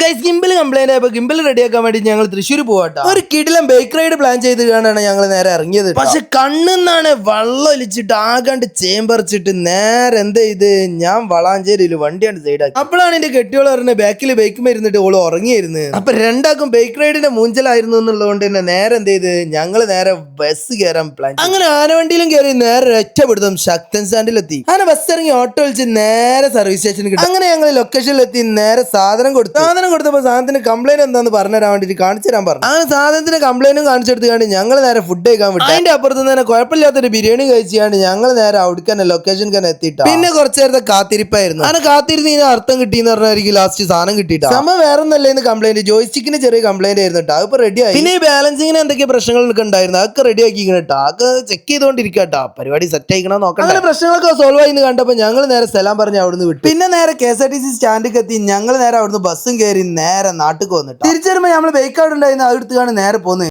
Guys gimbal complaint ആയപ്പോ gimbal റെഡിയാക്കാൻ വേണ്ടി ഞങ്ങൾ തൃശ്ശൂർ പോവാട്ടോ. ഒരു കിടിലം ബൈക്ക് റൈഡ് പ്ലാൻ ചെയ്ത് കാണാണ് ഞങ്ങൾ നേരെ ഇറങ്ങിയത് പക്ഷെ കണ്ണെന്നാണ് വള്ളം ഒലിച്ചിട്ട് ആകാണ്ട് ചേമ്പറിച്ചിട്ട് നേരെ എന്താ ചെയ്ത് ഞാൻ വളാഞ്ചേരിയിൽ വണ്ടിയാണ് സൈഡാക്കി അപ്പോഴാണ് എന്റെ കെട്ടിയോളം പറഞ്ഞത് ബാക്കിൽ ബൈക്ക് മരുന്നിട്ട് ഓൾ ഉറങ്ങിയിരുന്നു അപ്പൊ രണ്ടാക്കും ബൈക്ക് റൈഡിന്റെ മൂഞ്ചലായിരുന്നു എന്നുള്ളതുകൊണ്ട് തന്നെ നേരെ എന്ത് ചെയ്ത് ഞങ്ങൾ നേരെ ബസ് കയറാൻ പ്ലാൻ അങ്ങനെ ആനവണ്ടിയിലും കയറി നേരെ ഒറ്റപ്പെടുത്തും ശക്തൻ സ്റ്റാൻഡിലെത്തി. അങ്ങനെ ബസ് ഇറങ്ങി ഓട്ടോ വിളിച്ച് നേരെ സർവീസ് സ്റ്റേഷനിൽ കിട്ടും അങ്ങനെ ഞങ്ങൾ ലൊക്കേഷനിലെത്തി നേരെ സാധനം കൊടുത്തു. സാധനം കൊടുത്തപ്പോൾ സാധനത്തിന് കംപ്ലൈന്റ് എന്താന്ന് പറഞ്ഞു തരാൻ വേണ്ടി കാണിച്ചു തരാൻ പറഞ്ഞു. അങ്ങനെ സാധനത്തിന് കംപ്ലൈന്റും കാണിച്ചെടുത്തുകൊണ്ട് ഞങ്ങൾ നേരെ ഫുഡ് കഴിക്കാൻ വിട്ടു. അതിന്റെ അപ്പുറത്ത് തന്നെ കുഴപ്പമില്ലാത്തൊരു ബിരിയാണി കഴിച്ചാണ് ഞങ്ങൾ നേരെ അവിടേക്ക് തന്നെ ലൊക്കേഷൻ തന്നെ എത്തിയിട്ട്. പിന്നെ കുറച്ചു നേരത്തെ കാത്തിരിപ്പായിരുന്നു. അങ്ങനെ കാത്തിരുന്ന് ഇതിന് അർത്ഥം കിട്ടിയെന്ന് പറഞ്ഞായിരിക്കും ലാസ്റ്റ് സാധനം കിട്ടിയിട്ട്. നമ്മൾ വേറെ ഒന്നല്ലേന്ന് കംപ്ലൈന്റ് ജോയിസ്റ്റിക്കിന് ചെറിയ കംപ്ലൈന്റ് ആയിരുന്നു കേട്ടോ. അതിപ്പോ റെഡി ആയി. പിന്നെ ഈ ബാലൻസിങ്ങിന് എന്തൊക്കെ പ്രശ്നങ്ങളൊക്കെ ഉണ്ടായിരുന്നു അതൊക്കെ റെഡി ആക്കിക്കണം കേട്ടോ. അതൊക്കെ ചെക്ക് ചെയ്തോണ്ടിരിക്കട്ടോ പരിപാടി സെറ്റ് ആയിക്കണോ നോക്കാം അങ്ങനെ പ്രശ്നങ്ങളൊക്കെ സോൾവ് ആയി കണ്ടപ്പോൾ ഞങ്ങൾ നേരെ സ്ഥലം പറഞ്ഞ് അവിടുന്ന് വിട്ടു. പിന്നെ നേരെ K S R T C സ്റ്റാൻഡിൽ എത്തി. ഞങ്ങൾ നേരെ അവിടുന്ന് ബസ്സും കയറി നേരെ നാട്ടിൽ വന്നിട്ട്. തിരിച്ചു വരുമ്പോൾ നമ്മൾ ബൈക്ക് ഉണ്ടായിരുന്ന അത് നേരെ പോകുന്നത്